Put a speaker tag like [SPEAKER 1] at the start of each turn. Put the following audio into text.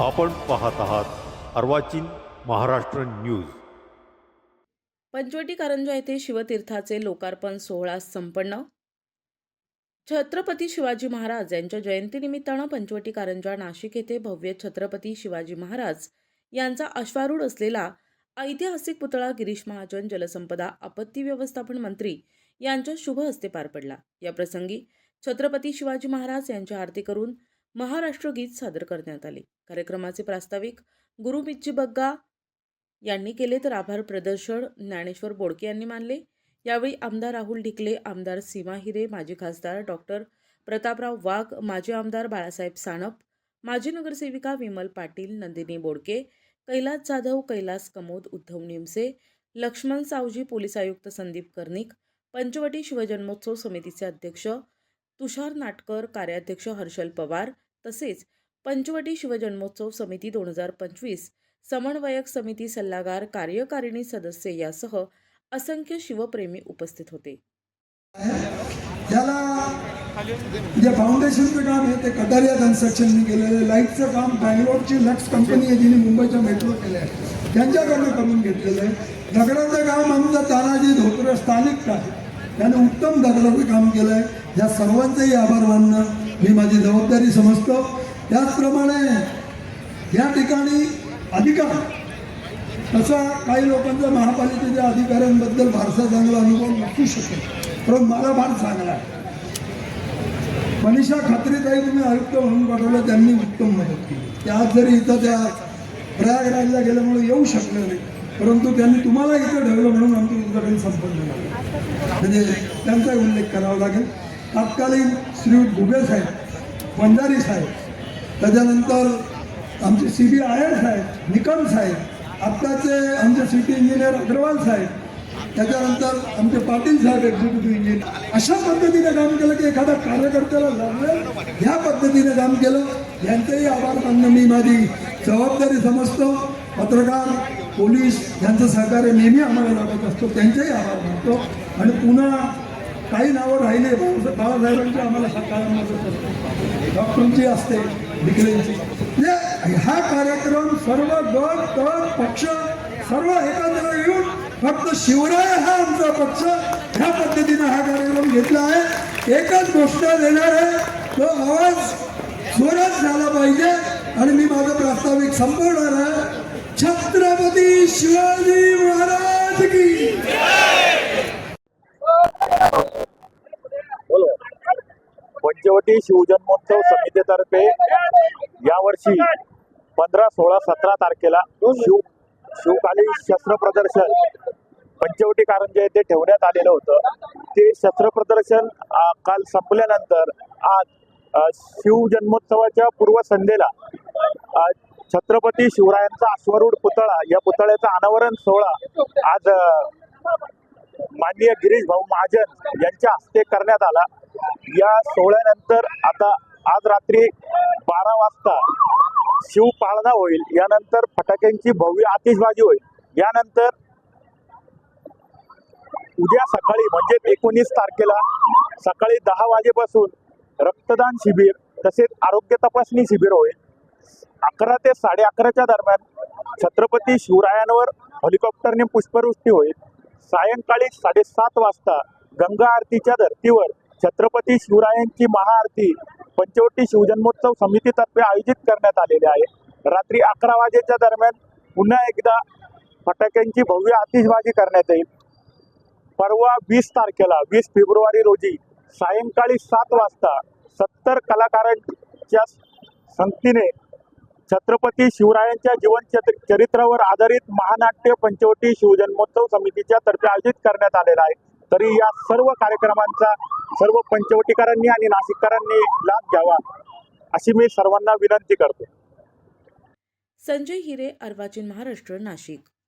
[SPEAKER 1] आपण पाहत आहात अर्वाचीन महाराष्ट्र न्यूज.
[SPEAKER 2] पंचवटी कारंजा येथे शिवतीर्थाचे लोकार्पण सोहळा संपन्न. छत्रपती शिवाजी महाराज यांच्या जयंतीनिमित्तानं पंचवटी कारंजा नाशिक येथे भव्य छत्रपती शिवाजी महाराज यांचा अश्वारूढ असलेला ऐतिहासिक पुतळा गिरीश महाजन जलसंपदा आपत्ती व्यवस्थापन मंत्री यांच्या शुभ हस्ते पार पडला. या प्रसंगी छत्रपती शिवाजी महाराज यांची आरती करून महाराष्ट्र गीत सादर करण्यात आले. कार्यक्रमाचे प्रास्ताविक गुरु बिच्ची बग्गा यांनी केले तर आभार प्रदर्शन ज्ञानेश्वर बोडके यांनी मानले. यावेळी आमदार राहुल ढिकले आमदार सीमा हिरे माजी खासदार डॉक्टर प्रतापराव वाघ माजी आमदार बाळासाहेब सानप माजी नगरसेविका विमल पाटील नंदिनी बोडके कैलास जाधव कैलास कमोद उद्धव निमसे लक्ष्मण सावजी पोलीस आयुक्त संदीप कर्णिक पंचवटी शिवजन्मोत्सव समितीचे अध्यक्ष तुषार नाटकर कार्याध्यक्ष हर्षल पवार तसेच पंचवटी शिवजन्मोत्सव समिती दोन हजार पंचवीस समन्वयक समिती सल्लागार कार्यकारिणी सदस्य यासह असंख्य शिवप्रेमी उपस्थित होते.
[SPEAKER 3] जे फाउंडेशनचं काम आहे ते कटारिया कन्स्ट्रक्शननी केलेलं आहे. लाईटचं काम बँगलोरची लक्स कंपनी आहे जिने मुंबईच्या मेट्रो केलं आहे त्यांच्याकडनं करून घेतलेलं आहे. दगडाचं काम आमचं तानाजी धोत्रे स्थानिक आहे त्याने उत्तम दगडाचं काम केलं आहे. या सर्वांचेही आभार मानणं मी माझी जबाबदारी समजतो. त्याचप्रमाणे या ठिकाणी अधिकार तसा काही लोकांचा महापालिकेच्या अधिकाऱ्यांबद्दल फारसा चांगला अनुभव नसू शकेल पण मला फार चांगला आहे. मनीषा खात्रीताई तुम्ही आयुक्त म्हणून पाठवलं त्यांनी उत्तम मदत केली. त्या जरी इथं त्या प्रयागराजला गेल्यामुळे येऊ शकलं नाही परंतु त्यांनी तुम्हाला इथं ठेवलं म्हणून आमचं तुमच्याकडे संपन्न झालं. म्हणजे त्यांचा उल्लेख करावा लागेल. तत्कालीन श्री दुबे साहेब पंजारी साहेब त्याच्यानंतर आमचे सी बी आयर साहेब निकम साहेब आत्ताचे आमचे सिटी इंजिनियर अग्रवाल साहेब त्याच्यानंतर आमचे पाटील साहेब एक्झिक्युटिव्ह इंजिनियर अशा पद्धतीने काम केलं की एखाद्या कार्यकर्त्याला लागलं ह्या पद्धतीने काम केलं यांचेही आभार मानणं मी माझी जबाबदारी समजतो. पत्रकार पोलीस यांचं सहकार्य नेहमी आम्हाला लागत असतो त्यांचेही आभार मानतो. आणि पुन्हा काही नावं राहिले बाबासाहेबांची आम्हाला सकाळ असते डॉक्टरांची असते डिग्रीची हा म्हणजे कार्यक्रम सर्व गट गट पक्ष सर्व एकत्र येऊन फक्त शिवराय हा आमचा पक्ष ह्या पद्धतीनं हा कार्यक्रम घेतला आहे. एकच गोष्ट देणार आहे तो आवाज जोरात झाला पाहिजे आणि मी माझं प्रास्ताविक संपवणार आहे. छत्रपती शिवाजी महाराज की
[SPEAKER 4] पंचवटी शिवजन्मोत्सव समितीतर्फे यावर्षी पंधरा सोळा सतरा तारखेला शिव शिवकालीन शस्त्र प्रदर्शन पंचवटी कारंजा येथे ठेवण्यात आलेलं होतं. ते शस्त्र प्रदर्शन काल संपल्यानंतर आज शिवजन्मोत्सवाच्या पूर्वसंध्येला छत्रपती शिवरायांचा अश्वरूढ पुतळा या पुतळ्याचा अनावरण सोहळा आज माननीय गिरीश भाऊ महाजन यांच्या हस्ते करण्यात आला. या सोहळ्यानंतर आता आज रात्री बारा वाजता शिवपाळणा होईल. यानंतर फटाक्यांची भव्य आतिषबाजी होईल. यानंतर उद्या सकाळी म्हणजे एकोणीस तारखेला सकाळी दहा वाजेपासून रक्तदान शिबिर तसेच आरोग्य तपासणी शिबिर होईल. अकरा ते साडे अकराच्या दरम्यान छत्रपती शिवरायांवर हेलिकॉप्टरने पुष्पवृष्टी होईल. सायंकाळी साडेसात वाजता गंगा आरतीच्या धर्तीवर छत्रपती शिवरायांची महाआरती पंचवटी शिवजन्मोत्सव समितीतर्फे आयोजित करण्यात आलेली आहे. रात्री अकरा वाजेच्या दरम्यान पुन्हा एकदा फटाक्यांची भव्य आतिषबाजी करण्यात येईल. परवा वीस तारखेला वीस फेब्रुवारी रोजी सायंकाळी सात वाजता सत्तर कलाकारांच्या संगतीने छत्रपती शिवरायांच्या जीवन चरित्र- चरित्रावर आधारित महानाट्य पंचवटी शिवजन्मोत्सव समितीच्या तर्फे आयोजित करण्यात आलेला आहे. तरी या सर्व कार्यक्रमांचा सर्व पंचवटीकरांनी आणि नाशिककरांनी लाभ घ्यावा अशी मी सर्वांना विनंती करतो.
[SPEAKER 2] संजय हिरे अर्वाचीन महाराष्ट्र नाशिक.